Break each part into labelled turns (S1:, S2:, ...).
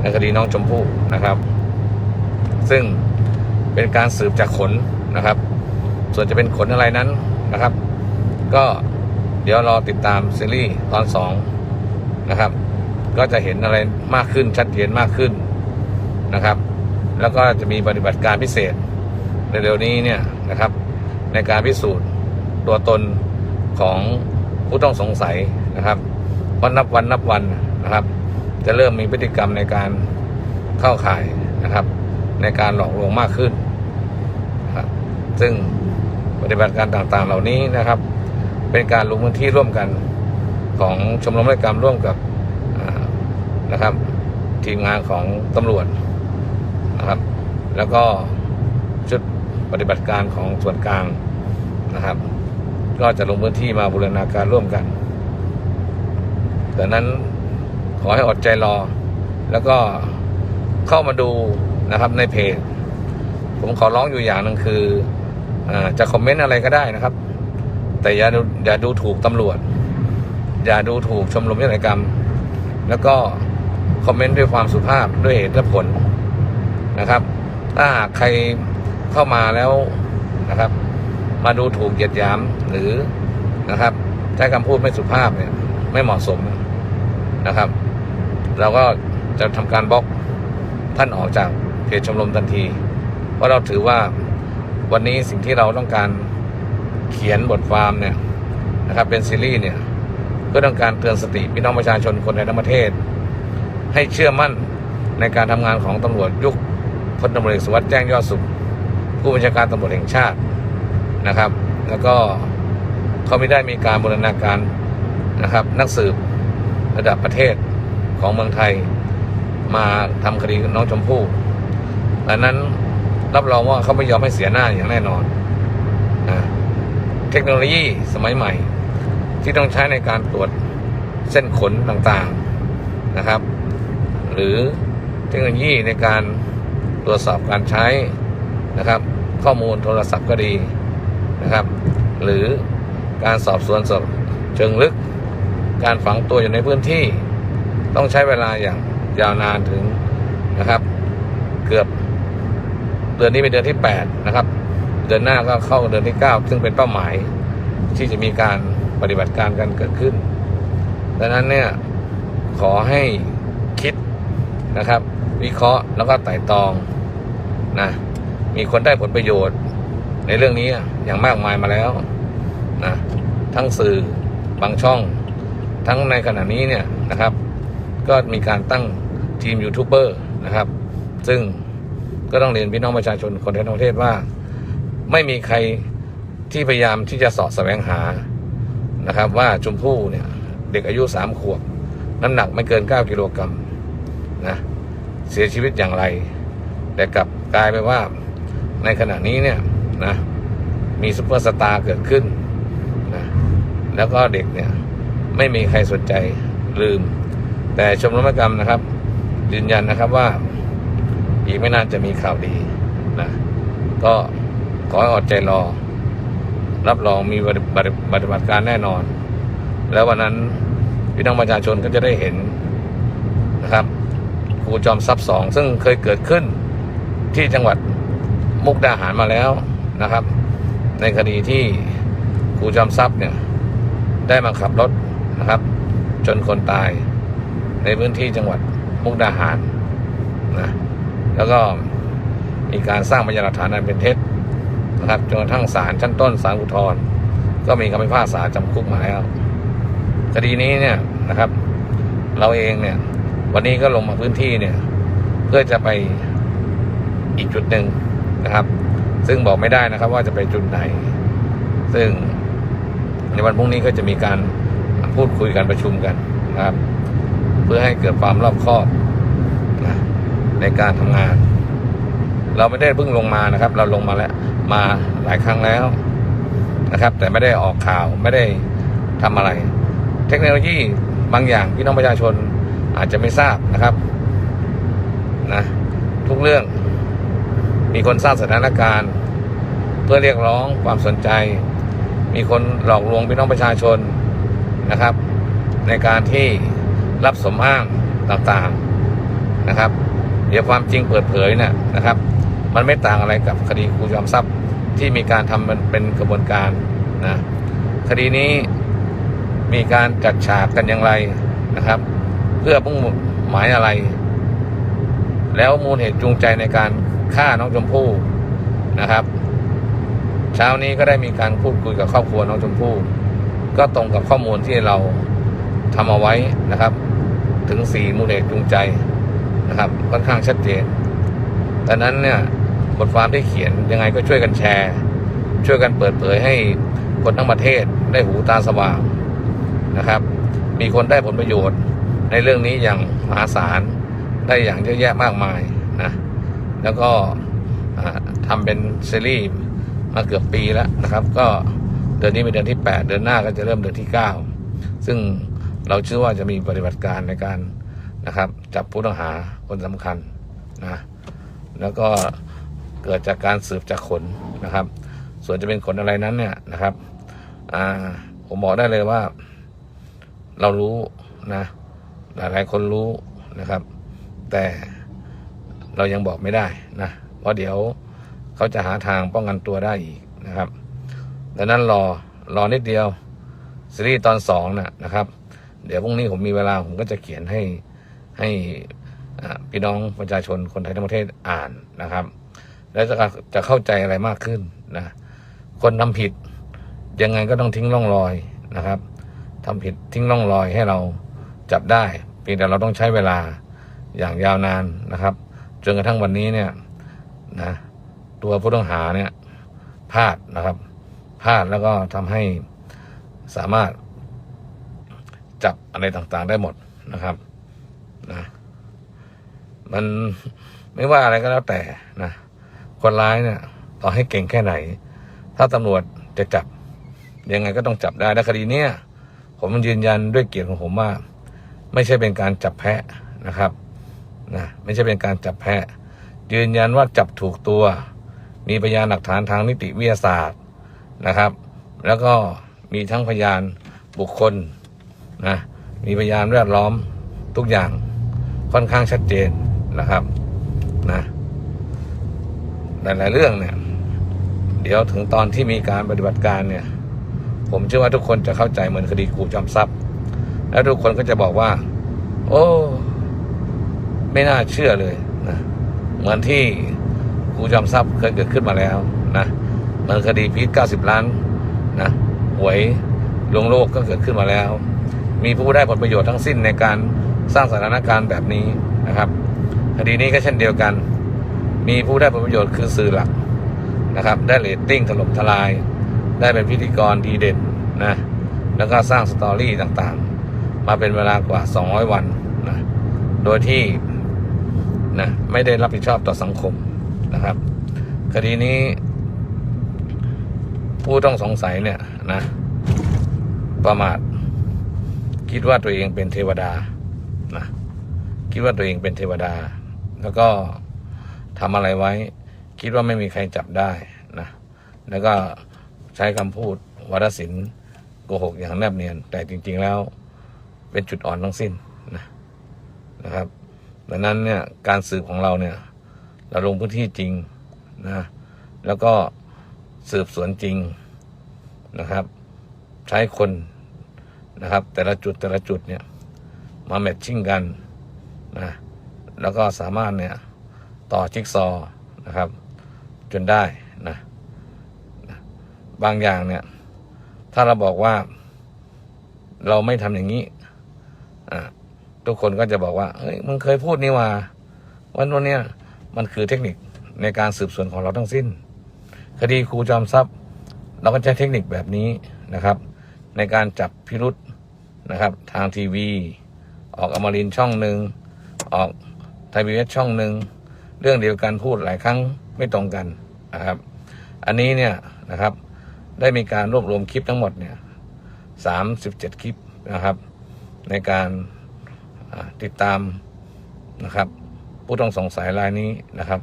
S1: ในคดีน้องชมพู่นะครับ ซึ่งเป็นการสืบจากขนนะครับ ส่วนจะเป็นขนอะไรนั้นนะครับ ก็เดี๋ยวรอติดตามซีรีส์ตอนสองนะครับ ก็จะเห็นอะไรมากขึ้นชัดเจนมากขึ้นนะครับ แล้วก็จะมีปฏิบัติการพิเศษในเร็วๆนี้เนี่ยนะครับ ในการพิสูจน์ตัวตนของผู้ต้องสงสัยนะครับวันนับวันนับวันนะครับ จะเริ่มมีพฤติกรรมในการเข้าข่ายนะครับ ในการหลอกลวงมากขึ้นครับซึ่งปฏิบัติการต่างๆเหล่านี้นะครับ เป็นการลงพื้นที่ร่วมกันของชมรมนิติกรรมร่วมกับนะครับ ทีมงานของตำรวจนะครับ แล้วก็ชุดปฏิบัติการของส่วนกลางนะครับ ก็จะลงพื้นที่มาบูรณาการร่วมกันดังนั้น ขอให้อดใจรอ แล้วก็เข้ามาดูนะครับในเพจ ผมขอร้องอยู่อย่างหนึ่งคืออจะคอมเมนต์อะไรก็ได้นะครับ แต่อย่าดูอย่าดูถูกตำรวจ อย่าดูถูกชมรมนิติกรรม แล้วก็คอมเมนต์ด้วยความสุภาพด้วยเหตุและผลนะครับ ถ้าหากใครเข้ามาแล้วนะครับ มาดูถูกเหยียดหยามหรือนะครับใช้คำพูดไม่สุภาพเนี่ยไม่เหมาะสมนะ นะครับ เราก็จะทำการบล็อกท่านออกจากเพจชมรมทันที เพราะเราถือว่าวันนี้สิ่งที่เราต้องการเขียนบทความเนี่ยนะครับเป็นซีรีส์เนี่ยเพื่อต้องการเตือนสติพี่น้องประชาชนคนในทั้งประเทศ ให้เชื่อมั่นในการทำงานของตำรวจยุคพลตำรวจเอกสุวัสดิ์แจ้งยอดสุข ผู้บัญชาการตำรวจแห่งชาตินะครับ แล้วก็เขาไม่ได้มีการบูรณาการนะครับ นักสืบ ระดับประเทศของเมืองไทย มาทำคดีน้องชมพู่ดังนั้นรับรองว่าเขาไม่ยอมให้เสียหน้าอย่างแน่นอนนะเทคโนโลยีสมัยใหม่ ที่ต้องใช้ในการตรวจเส้นขนต่างๆนะครับ หรือเทคโนโลยีในการตรวจสอบการใช้นะครับ ข้อมูลโทรศัพท์ก็ดีนะครับ หรือการสอบสวนสอบเชิงลึก การฝังตัวอยู่ในพื้นที่ ต้องใช้เวลาอย่างยาวนานถึงนะครับ เกือบเดือนนี้เป็นเดือนที่ 8 นะครับ เดือนหน้าก็เข้าเดือนที่ 9 ซึ่งเป็นเป้าหมาย ที่จะมีการปฏิบัติการกันเกิดขึ้น ดังนั้นเนี่ยขอให้คิดนะครับ วิเคราะห์แล้วก็ไต่ตรองนะมีคนได้ผลประโยชน์ ในเรื่องนี้อย่างมากมายมาแล้วนะทั้งสื่อบางช่อง ทั้งในขณะนี้เนี่ยนะครับ ก็มีการตั้งทีมยูทูบเบอร์นะครับ ซึ่งก็ต้องเรียนพี่น้องประชาชนคนทั้งประเทศว่า ไม่มีใครที่พยายามที่จะสาะแสวงหานะครับ ว่าชมพู่เนี่ยเด็กอายุสามขวบ น้ำหนักไม่เกินเก้ากิโลกรัมนะเสียชีวิตอย่างไร แต่กลับกลายไปว่าในขณะนี้เนี่ยนะมีซุปเปอร์สตาร์เกิดขึ้นนะแล้วก็เด็กเนี่ย ไม่มีใครสนใจลืม แต่ชมรมกรรมนะครับ ยืนยันนะครับว่า อีกไม่นานจะมีข่าวดีนะก็ขอให้อดใจรอ รับรองมีปฏิบัติปฏิบัติการแน่นอน แล้ววันนั้นพี่น้องประชาชนก็จะได้เห็นนะครับครูจอมทรัพย์สองซึ่งเคยเกิดขึ้นที่จังหวัดมุกดาหารมาแล้วนะครับ ในคดีที่ครูจอมทรัพย์เนี่ย ได้มาขับรถ นะครับ จนคนตายในพื้นที่จังหวัดมุกดาหารนะแล้วก็มีการสร้างพยานหลักฐานอันเป็นเท็จนะครับจนกระทั่งศาลชั้นต้นศาลอุทธรณ์ก็มีคำพิพากษาจำคุกมาแล้วคดีนี้เนี่ยนะครับ เราเองเนี่ย วันนี้ก็ลงมาพื้นที่เนี่ย เพื่อจะไปอีกจุดหนึ่งนะครับ ซึ่งบอกไม่ได้นะครับว่าจะไปจุดไหน ซึ่งในวันพรุ่งนี้ก็จะมีการ พูดคุยกันประชุมกันนะครับ เพื่อให้เกิดความรอบคอบนะในการทำงาน เราไม่ได้เพิ่งลงมานะครับ เราลงมาแล้วมาหลายครั้งแล้วนะครับ แต่ไม่ได้ออกข่าวไม่ได้ทำอะไร เทคโนโลยีบางอย่างพี่น้องประชาชนอาจจะไม่ทราบนะครับนะทุกเรื่องมีคนสร้างสถานการณ์ เพื่อเรียกร้องความสนใจ มีคนหลอกลวงพี่น้องประชาชน นะครับ ในการที่รับสมอ้างต่างๆนะครับ เดี๋ยวความจริงเปิดเผยเนี่ยนะครับ มันไม่ต่างอะไรกับคดีครูจอมทรัพย์ที่มีการทำมันเป็นกระบวนการนะคดีนี้มีการจัดฉากกันอย่างไรนะครับ เพื่อมุ่งหมายอะไร แล้วมูลเหตุจูงใจในการฆ่าน้องชมพู่นะครับ เช้านี้ก็ได้มีการพูดคุยกับครอบครัวน้องชมพู่ ก็ตรงกับข้อมูลที่เราทำเอาไว้นะครับ ถึงสี่มูลเหตุจูงใจนะครับค่อนข้างชัดเจนดังนั้นเนี่ยบทความที่เขียนยังไงก็ช่วยกันแชร์ ช่วยกันเปิดเผยให้คนทั้งประเทศได้หูตาสว่างนะครับ มีคนได้ผลประโยชน์ ในเรื่องนี้อย่างมหาศาลได้อย่างเยอะแยะมากมายนะแล้วก็ทำเป็นซีรีส์มาเกือบปีแล้วนะครับ ก็ เดือนนี้เป็นเดือนที่ 8 เดือนหน้าก็จะเริ่มเดือนที่ 9 ซึ่งเราเชื่อว่าจะมีปฏิบัติการในการนะครับ จับผู้ต้องหาคนสำคัญนะแล้วก็เกิดจากการสืบจากขนนะครับ ส่วนจะเป็นขนอะไรนั้นเนี่ยนะครับผมบอกได้เลยว่า เรารู้นะ หลายๆคนรู้นะครับ แต่เรายังบอกไม่ได้นะเพราะเดี๋ยวเขาจะหาทางป้องกันตัวได้อีกนะครับ ดังนั้นรอรอนิดเดียวซีรีส์ตอนสองนะนะครับ เดี๋ยวพรุ่งนี้ผมมีเวลาผมก็จะเขียนให้ให้พี่น้องประชาชนคนไทยทั้งประเทศอ่านนะครับ แล้วจะจะเข้าใจอะไรมากขึ้นนะคนทำผิดยังไงก็ต้องทิ้งร่องรอยนะครับทำผิดทิ้งร่องรอยให้เราจับได้เพียงแต่เราต้องใช้เวลาอย่างยาวนานนะครับจนกระทั่งวันนี้เนี่ยนะตัวผู้ต้องหาเนี่ยพลาดนะครับ พลาดแล้วก็ทำให้สามารถจับอะไรต่างๆได้หมดนะครับนะมันไม่ว่าอะไรก็แล้วแต่นะคนร้ายเนี่ยต่อให้เก่งแค่ไหน ถ้าตำรวจจะจับ ยังไงก็ต้องจับได้และคดีเนี้ยผมยืนยันด้วยเกียรติของผมว่า ไม่ใช่เป็นการจับแพะนะครับนะไม่ใช่เป็นการจับแพะ ยืนยันว่าจับถูกตัว มีพยานหลักฐานทางนิติวิทยาศาสตร์ นะครับ แล้วก็มีทั้งพยานบุคคลนะมีพยานแวดล้อมทุกอย่างค่อนข้างชัดเจนนะครับนะหลายๆเรื่องเนี่ยเดี๋ยวถึงตอนที่มีการปฏิบัติการเนี่ย ผมเชื่อว่าทุกคนจะเข้าใจเหมือนคดีครูจอมทรัพย์ แล้วทุกคนก็จะบอกว่า โอ้ ไม่น่าเชื่อเลยนะเหมือนที่ครูจอมทรัพย์เคยเกิดขึ้นมาแล้วนะ เหมือนคดีพีทเก้าสิบล้านนะหวยลวงโลกก็เกิดขึ้นมาแล้ว มีผู้ได้ผลประโยชน์ทั้งสิ้นในการสร้างสถานการณ์แบบนี้นะครับ คดีนี้ก็เช่นเดียวกัน มีผู้ได้ผลประโยชน์คือสื่อหลักนะครับ ได้เรตติ้งถล่มทลาย ได้เป็นพิธีกรดีเด่นนะแล้วก็สร้างสตอรี่ต่างๆ มาเป็นเวลากว่า 200 วันนะโดยที่นะไม่ได้รับผิดชอบต่อสังคมนะครับ คดีนี้ ผู้ต้องสงสัยเนี่ยนะ ประมาทคิดว่าตัวเองเป็นเทวดานะคิดว่าตัวเองเป็นเทวดา แล้วก็ทำอะไรไว้ คิดว่าไม่มีใครจับได้นะแล้วก็ใช้คำพูดวรศิลป์โกหกอย่างแนบเนียน แต่จริง ๆ แล้วเป็นจุดอ่อนทั้งสิ้นนะนะครับดังนั้นเนี่ยการสืบของเราเนี่ย เราลงพื้นที่จริงนะแล้วก็ สืบสวนจริงนะครับ ใช้คนนะครับ แต่ละจุดแต่ละจุดเนี่ยมาแมทชิ่งกันนะแล้วก็สามารถเนี่ยต่อจิ๊กซอว์นะครับ จนได้นะบางอย่างเนี่ย ถ้าเราบอกว่า เราไม่ทำอย่างนี้ทุกคนก็จะบอกว่าเฮ้ยมึงเคยพูดนี่ว่าวันวันเนี้ยมันคือเทคนิคในการสืบสวนของเราทั้งสิ้น คดีครูจอมทรัพย์ เราก็ใช้เทคนิคแบบนี้นะครับ ในการจับพิรุษนะครับ ทางทีวี ออกอมรินช่องหนึ่งออกไทยพีเอสช่องหนึ่งเรื่องเดียวกันพูดหลายครั้งไม่ตรงกันนะครับ อันนี้เนี่ยนะครับ ได้มีการรวบรวมคลิปทั้งหมดเนี่ยสามสิบเจ็ดคลิปนะครับ ในการติดตามนะครับ ผู้ต้องสงสัยรายนี้นะครับ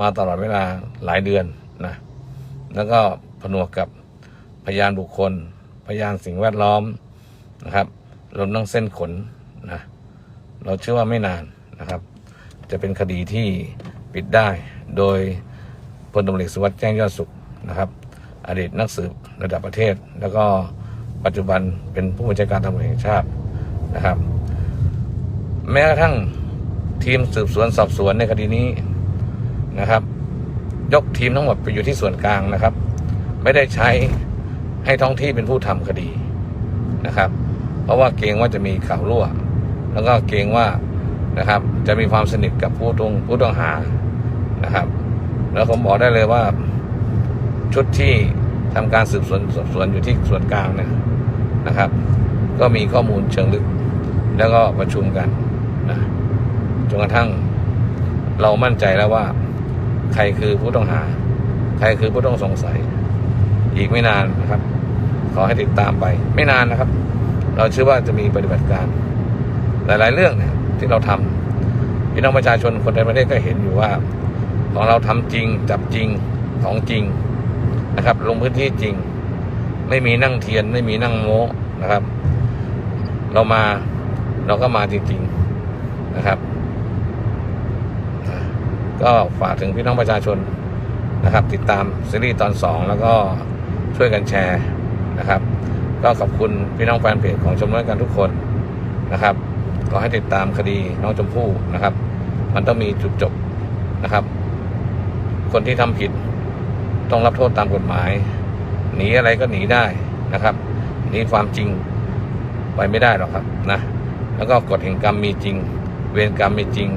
S1: มาตลอดเวลาหลายเดือนนะ แล้วก็ผนวกกับพยานบุคคล พยานสิ่งแวดล้อมนะครับรวมทั้งเส้นขนนะเราเชื่อว่าไม่นานนะครับ จะเป็นคดีที่ปิดได้โดยพลตำรวจสุวัสดิ์แจ้งยอดสุขนะครับ อดีตนักสืบระดับประเทศ แล้วก็ปัจจุบันเป็นผู้บัญชาการตำรวจแห่งชาตินะครับ แม้กระทั่งทีมสืบสวนสอบสวนในคดีนี้นะครับ ยกทีมทั้งหมดไปอยู่ที่ส่วนกลางนะครับ ไม่ได้ใช้ให้ท้องที่เป็นผู้ทำคดีนะครับ เพราะว่าเกรงว่าจะมีข่าวรั่ว แล้วก็เกรงว่านะครับ จะมีความสนิทกับผู้ตรงผู้ต้องหานะครับ แล้วผมบอกได้เลยว่าชุดที่ทำการสืบสวนสอบสวนอยู่ที่ส่วนกลางเนี่ยนะครับ ก็มีข้อมูลเชิงลึก แล้วก็ประชุมกันนะจนกระทั่งเรามั่นใจแล้วว่า ใครคือผู้ต้องหา ใครคือผู้ต้องสงสัย อีกไม่นานนะครับ ขอให้ติดตามไป ไม่นานนะครับ เราเชื่อว่าจะมีปฏิบัติการ หลาย ๆ เรื่องเนี่ยที่เราทำพี่น้องประชาชนคนในประเทศก็เห็นอยู่ว่า ของเราทำจริงจับจริงของจริงนะครับลงพื้นที่จริง ไม่มีนั่งเทียนไม่มีนั่งโม้นะครับ เรามาเราก็มาจริง ๆนะครับ ก็ฝากถึงพี่น้องประชาชนนะครับ ติดตามซีรีส์ตอนสองแล้วก็ช่วยกันแชร์นะครับ ก็ขอบคุณพี่น้องแฟนเพจของชมรมกันทุกคนนะครับขอให้ติดตามคดีน้องชมพู่นะครับ มันต้องมีจุดจบนะครับ คนที่ทำผิดต้องรับโทษตามกฎหมาย หนีอะไรก็หนีได้นะครับหนีความจริงไปไม่ได้หรอกครับนะแล้วก็กฎแห่งกรรมมีจริง เวรกรรมมีจริง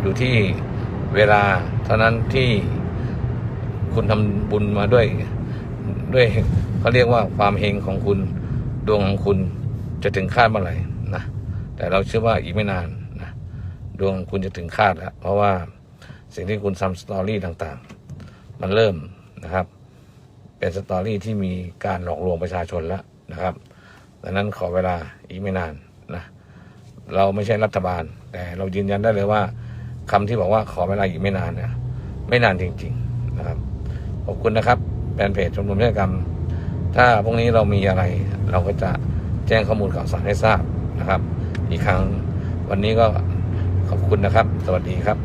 S1: อยู่ที่ เวลาเท่านั้นที่คุณทำบุญมาด้วย ด้วยเขาเรียกว่าความเฮงของคุณดวงของคุณจะถึงคาดเมื่อไหร่นะแต่เราเชื่อว่าอีกไม่นานนะดวงของคุณจะถึงคาดแล้วเพราะว่าสิ่งที่คุณทำสตอรี่ต่างๆ มันเริ่มนะครับ เป็นสตอรี่ที่มีการหลอกลวงประชาชนแล้วนะครับดังนั้นขอเวลาอีกไม่นานนะเราไม่ใช่รัฐบาล แต่เรายืนยันได้เลยว่า คำที่บอกว่าขอเวลาอีกไม่นานเนี่ยไม่นานจริง ๆนะครับ ขอบคุณนะครับแฟนเพจชมรมนิติกรรม ถ้าพรุ่งนี้เรามีอะไร เราก็จะแจ้งข้อมูลข่าวสารให้ทราบนะครับ อีกครั้งวันนี้ก็ขอบคุณนะครับ สวัสดีครับ